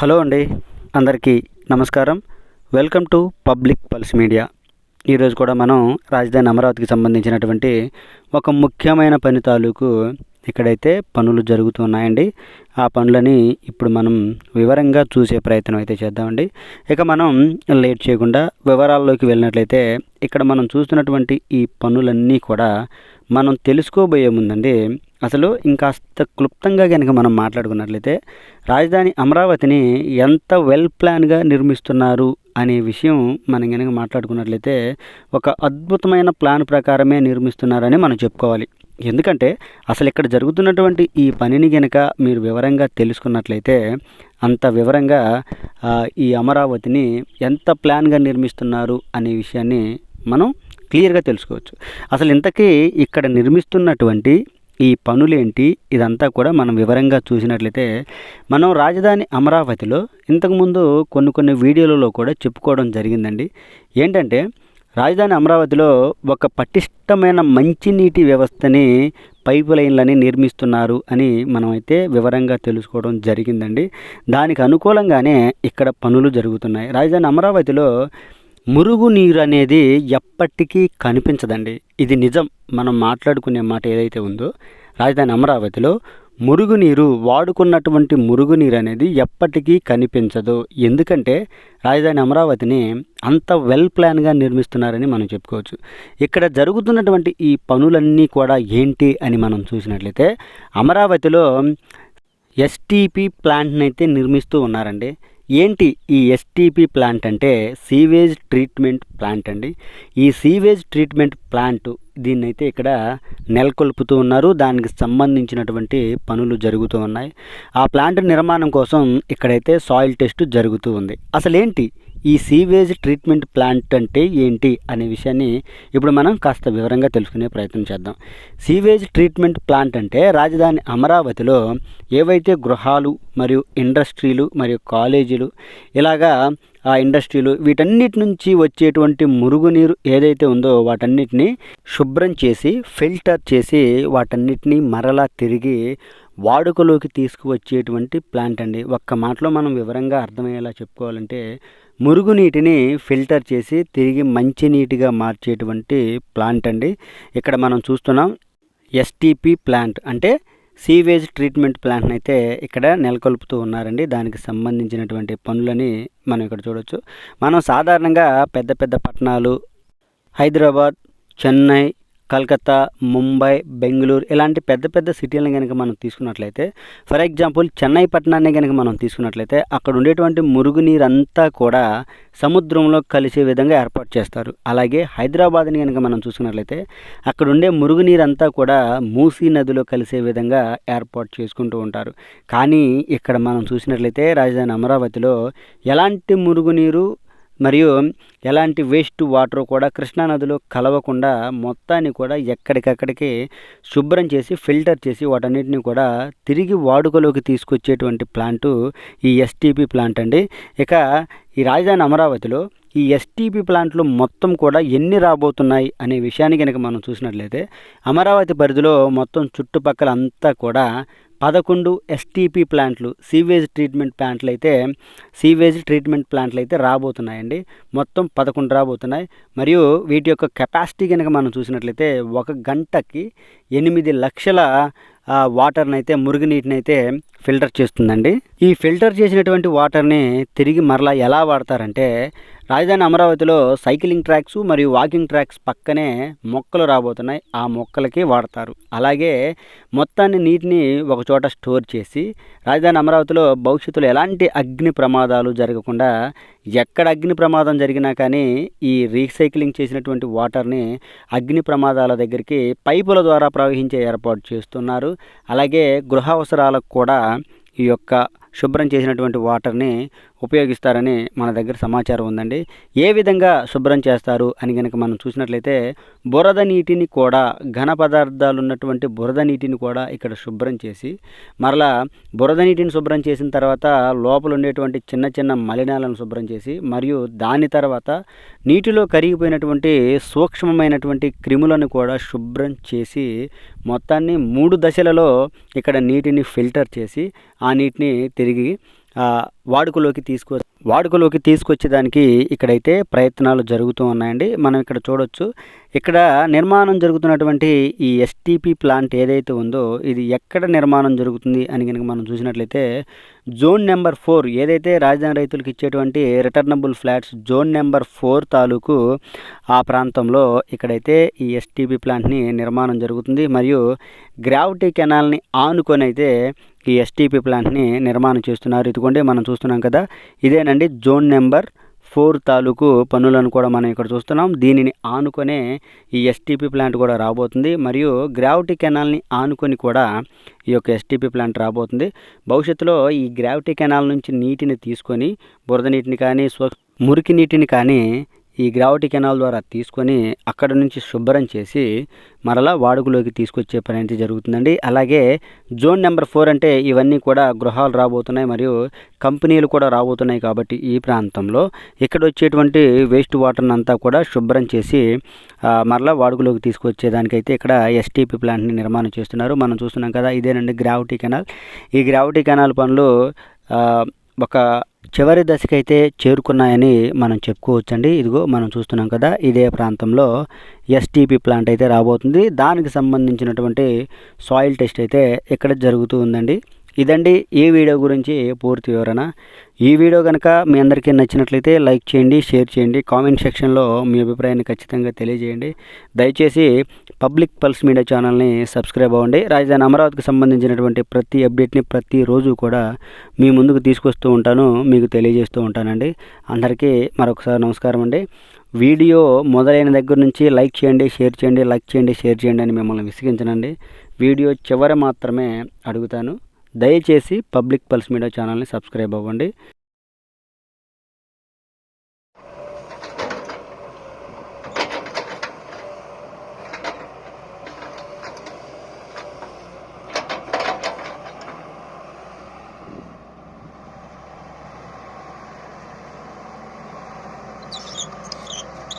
Hello అండి అందరికీ నమస్కారం. Welcome to public pulse media. ఈరోజు కూడా మనం రాజధాని అమరావతికి సంబంధించినటువంటి ఒక ముఖ్యమైన పని తాలూకు ఇక్కడైతే పనులు జరుగుతున్నాయండి ఆ పనులని ఇప్పుడు మనం వివరంగా చూసే ప్రయత్నం అయితే చేద్దామండి. ఇక మనం లేట్ చేయకుండా వివరాల్లోకి వెళ్ళినట్లయితే ఇక్కడ మనం చూస్తున్నటువంటి ఈ పనులన్నీ కూడా మనం తెలుసుకోబోయే ముందండి అసలు ఇంకాస్త క్లుప్తంగా కనుక మనం మాట్లాడుకున్నట్లయితే రాజధాని అమరావతిని ఎంత వెల్ ప్లాన్గా నిర్మిస్తున్నారు అనే విషయం మనం కనుక మాట్లాడుకున్నట్లయితే ఒక అద్భుతమైన ప్లాన్ ప్రకారమే నిర్మిస్తున్నారని మనం చెప్పుకోవాలి. ఎందుకంటే అసలు ఇక్కడ జరుగుతున్నటువంటి ఈ పనిని కనుక మీరు వివరంగా తెలుసుకున్నట్లయితే అంత వివరంగా ఈ అమరావతిని ఎంత ప్లాన్గా నిర్మిస్తున్నారు అనే విషయాన్ని మనం క్లియర్గా తెలుసుకోవచ్చు. అసలు ఇంతకీ ఇక్కడ నిర్మిస్తున్నటువంటి ఈ పనులేంటి? ఇదంతా కూడా మనం వివరంగా చూసినట్లయితే మనం రాజధాని అమరావతిలో ఇంతకుముందు కొన్ని కొన్ని వీడియోలలో కూడా చెప్పుకోవడం జరిగిందండి. ఏంటంటే రాజధాని అమరావతిలో ఒక పటిష్టమైన మంచినీటి వ్యవస్థని పైపు లైన్లని నిర్మిస్తున్నారు అని మనమైతే వివరంగా తెలుసుకోవడం జరిగిందండి. దానికి అనుకూలంగానే ఇక్కడ పనులు జరుగుతున్నాయి. రాజధాని అమరావతిలో మురుగునీరు అనేది ఎప్పటికీ కనిపించదండి. ఇది నిజం. మనం మాట్లాడుకునే మాట ఏదైతే ఉందో రాజధాని అమరావతిలో మురుగునీరు వాడుకున్నటువంటి మురుగునీరు అనేది ఎప్పటికీ కనిపించదు. ఎందుకంటే రాజధాని అమరావతిని అంత వెల్ ప్లాన్గా నిర్మిస్తున్నారని మనం చెప్పుకోవచ్చు. ఇక్కడ జరుగుతున్నటువంటి ఈ పనులన్నీ కూడా ఏంటి అని మనం చూసినట్లయితే అమరావతిలో ఎస్టీపీ ప్లాంట్ని అయితే నిర్మిస్తూ ఉన్నారండి. ఏంటి ఈ ఎస్టీపీ ప్లాంట్ అంటే సీవేజ్ ట్రీట్మెంట్ ప్లాంట్ అండి? ఈ సీవేజ్ ట్రీట్మెంట్ ప్లాంట్ దీన్నైతే ఇక్కడ నెలకొల్పుతూ ఉన్నారు. దానికి సంబంధించినటువంటి పనులు జరుగుతూ ఉన్నాయి. ఆ ప్లాంట్ నిర్మాణం కోసం ఇక్కడైతే సాయిల్ టెస్ట్ జరుగుతూ ఉంది. అసలేంటి? ఈ సీవేజ్ ట్రీట్మెంట్ ప్లాంట్ అంటే ఏంటి అనే విషయాన్ని ఇప్పుడు మనం కాస్త వివరంగా తెలుసుకునే ప్రయత్నం చేద్దాం. సీవేజ్ ట్రీట్మెంట్ ప్లాంట్ అంటే రాజధాని అమరావతిలో ఏవైతే గృహాలు మరియు ఇండస్ట్రీలు మరియు కాలేజీలు ఇలాగా ఆ ఇండస్ట్రీలు వీటన్నిటి నుంచి వచ్చేటువంటి మురుగునీరు ఏదైతే ఉందో వాటన్నిటిని శుభ్రం చేసి ఫిల్టర్ చేసి వాటన్నిటిని మరలా తిరిగి వాడుకలోకి తీసుకువచ్చేటువంటి ప్లాంట్ అండి. ఒక్క మాటలో మనం వివరంగా అర్థమయ్యేలా చెప్పుకోవాలంటే మురుగునీటిని ఫిల్టర్ చేసి తిరిగి మంచినీటిగా మార్చేటువంటి ప్లాంట్ అండి. ఇక్కడ మనం చూస్తున్నాం ఎస్టీపీ ప్లాంట్ అంటే సీవేజ్ ట్రీట్మెంట్ ప్లాంట్ని అయితే ఇక్కడ నెలకొల్పుతూ ఉన్నారండి. దానికి సంబంధించినటువంటి పనులని మనం ఇక్కడ చూడొచ్చు. మనం సాధారణంగా పెద్ద పెద్ద పట్టణాలు హైదరాబాద్ చెన్నై కలకత్తా ముంబై బెంగళూరు ఇలాంటి పెద్ద పెద్ద సిటీలను కనుక మనం తీసుకున్నట్లయితే ఫర్ ఎగ్జాంపుల్ చెన్నై పట్టణాన్ని కనుక మనం తీసుకున్నట్లయితే అక్కడ ఉండేటువంటి మురుగునీరు అంతా కూడా సముద్రంలో కలిసే విధంగా ఏర్పాటు చేస్తారు. అలాగే హైదరాబాద్ని కనుక మనం చూసుకున్నట్లయితే అక్కడ ఉండే మురుగునీరు అంతా కూడా మూసీ నదిలో కలిసే విధంగా ఏర్పాటు చేసుకుంటూ ఉంటారు. కానీ ఇక్కడ మనం చూసినట్లయితే రాజధాని అమరావతిలో ఎలాంటి మురుగునీరు మరియు ఎలాంటి వేస్ట్ వాటర్ కూడా కృష్ణానదిలో కలవకుండా మొత్తాన్ని కూడా ఎక్కడికక్కడికి శుభ్రం చేసి ఫిల్టర్ చేసి వాటన్నిటిని కూడా తిరిగి వాడుకలోకి తీసుకొచ్చేటువంటి ప్లాంటు ఈ ఎస్టీపీ ప్లాంట్ అండి. ఇక ఈ రాజధాని అమరావతిలో ఈ ఎస్టీపీ ప్లాంట్లు మొత్తం కూడా ఎన్ని రాబోతున్నాయి అనే విషయాన్ని కనుక మనం చూసినట్లయితే అమరావతి పరిధిలో మొత్తం చుట్టుపక్కల అంతా కూడా పదకొండు ఎస్టీపీ ప్లాంట్లు సీవేజ్ ట్రీట్మెంట్ ప్లాంట్లు అయితే సీవేజ్ ట్రీట్మెంట్ ప్లాంట్లు అయితే రాబోతున్నాయండి. మొత్తం పదకొండు రాబోతున్నాయి. మరియు వీటి యొక్క కెపాసిటీ కనుక మనం చూసినట్లయితే ఒక గంటకి ఎనిమిది లక్షల వాటర్నైతే వాటర్ని అయితే మురుగునీటిని అయితే ఫిల్టర్ చేస్తుందండి. ఈ ఫిల్టర్ చేసినటువంటి వాటర్ని తిరిగి మరలా ఎలా వాడతారంటే రాజధాని అమరావతిలో సైక్లింగ్ ట్రాక్స్ మరియు వాకింగ్ ట్రాక్స్ పక్కనే మొక్కలు రాబోతున్నాయి. ఆ మొక్కలకి వాడతారు. అలాగే మొత్తాన్ని నీటిని ఒక చోట స్టోర్ చేసి రాజధాని అమరావతిలో భవిష్యత్తులో ఎలాంటి అగ్ని ప్రమాదాలు జరగకుండా ఎక్కడ అగ్ని ప్రమాదం జరిగినా కానీ ఈ రీసైక్లింగ్ చేసినటువంటి వాటర్ని అగ్ని ప్రమాదాల దగ్గరికి పైపుల ద్వారా ప్రవహించే ఏర్పాటు చేస్తున్నారు. అలాగే గృహ అవసరాలకు కూడా ఈ యొక్క శుభ్రం చేసినటువంటి వాటర్ని ఉపయోగిస్తారని మన దగ్గర సమాచారం ఉందండి. ఏ విధంగా శుభ్రం చేస్తారు అని కనుక మనం చూసినట్లయితే బురద నీటిని కూడా ఘన పదార్థాలు ఉన్నటువంటి బురద నీటిని కూడా ఇక్కడ శుభ్రం చేసి మరలా బురద నీటిని శుభ్రం చేసిన తర్వాత లోపల ఉండేటువంటి చిన్న చిన్న మలినాలను శుభ్రం చేసి మరియు దాని తర్వాత నీటిలో కరిగిపోయినటువంటి సూక్ష్మమైనటువంటి క్రిములను కూడా శుభ్రం చేసి మొత్తాన్ని మూడు దశలలో ఇక్కడ నీటిని ఫిల్టర్ చేసి ఆ నీటిని తిరిగి వాడుకలోకి తీసుకు వాడుకలోకి తీసుకొచ్చేదానికి ఇక్కడైతే ప్రయత్నాలు జరుగుతూ ఉన్నాయండి. మనం ఇక్కడ చూడొచ్చు. ఇక్కడ నిర్మాణం జరుగుతున్నటువంటి ఈ ఎస్టీపీ ప్లాంట్ ఏదైతే ఉందో ఇది ఎక్కడ నిర్మాణం జరుగుతుంది అని కనుక మనం చూసినట్లయితే జోన్ నెంబర్ ఫోర్ ఏదైతే రాజధాని రైతులకు ఇచ్చేటువంటి returnable flats zone number four తాలూకు ఆ ప్రాంతంలో ఇక్కడైతే ఈ ఎస్టీపీ ప్లాంట్ని నిర్మాణం జరుగుతుంది. మరియు గ్రావిటీ కెనాల్ని ఆనుకొని అయితే ఈ ఎస్టీపీ ప్లాంట్ని నిర్మాణం చేస్తున్నారు. ఇదిగోండి మనం చూస్తున్నాం కదా ఇదేనండి జోన్ నెంబర్ ఫోర్ తాలూకు పనులను కూడా మనం ఇక్కడ చూస్తున్నాం. దీనిని ఆనుకొనే ఈ ఎస్టీపీ ప్లాంట్ కూడా రాబోతుంది. మరియు గ్రావిటీ కెనాల్ని ఆనుకొని కూడా ఈ యొక్క ఎస్టీపీ ప్లాంట్ రాబోతుంది. భవిష్యత్తులో ఈ గ్రావిటీ కెనాల్ నుంచి నీటిని తీసుకొని బురద నీటిని కానీ స్వ మురికి నీటిని కానీ ఈ గ్రావిటీ కెనాల్ ద్వారా తీసుకొని అక్కడ నుంచి శుభ్రం చేసి మరలా వాడుకలోకి తీసుకొచ్చే పని అయితే జరుగుతుందండి. అలాగే జోన్ నెంబర్ ఫోర్ అంటే ఇవన్నీ కూడా గృహాలు రాబోతున్నాయి మరియు కంపెనీలు కూడా రాబోతున్నాయి కాబట్టి ఈ ప్రాంతంలో ఇక్కడ వచ్చేటువంటి వేస్ట్ వాటర్ని అంతా కూడా శుభ్రం చేసి మరలా వాడుకలోకి తీసుకొచ్చేదానికైతే ఇక్కడ ఎస్టీపీ ప్లాంట్ని నిర్మాణం చేస్తున్నారు. మనం చూస్తున్నాం కదా ఇదేనండి గ్రావిటీ కెనాల్. ఈ గ్రావిటీ కెనాల్ పనులు ఒక చివరి దశకైతే చేరుకున్నాయని మనం చెప్పుకోవచ్చండి. ఇదిగో మనం చూస్తున్నాం కదా ఇదే ప్రాంతంలో ఎస్టీపీ ప్లాంట్ అయితే రాబోతుంది. దానికి సంబంధించినటువంటి సాయిల్ టెస్ట్ అయితే ఇక్కడ జరుగుతూ ఉందండి. ఇదండి ఈ వీడియో గురించి పూర్తి వివరణ. ఈ వీడియో కనుక మీ అందరికీ నచ్చినట్లయితే లైక్ చేయండి షేర్ చేయండి కామెంట్ సెక్షన్లో మీ అభిప్రాయాన్ని ఖచ్చితంగా తెలియజేయండి. దయచేసి పబ్లిక్ పల్స్ మీడియా ఛానల్ని సబ్స్క్రైబ్ అవ్వండి. రాజధాని అమరావతికి సంబంధించినటువంటి ప్రతి అప్డేట్ని ప్రతిరోజు కూడా మీ ముందుకు తీసుకొస్తూ ఉంటాను మీకు తెలియజేస్తూ ఉంటానండి. అందరికీ మరొకసారి నమస్కారం అండి. వీడియో మొదలైన దగ్గర నుంచి లైక్ చేయండి షేర్ చేయండి లైక్ చేయండి షేర్ చేయండి అని మిమ్మల్ని విసిగించనండి. వీడియో చివర మాత్రమే అడుగుతాను. దయచేసి పబ్లిక్ పల్స్ మీడియా ఛానల్ని సబ్స్క్రైబ్ అవ్వండి.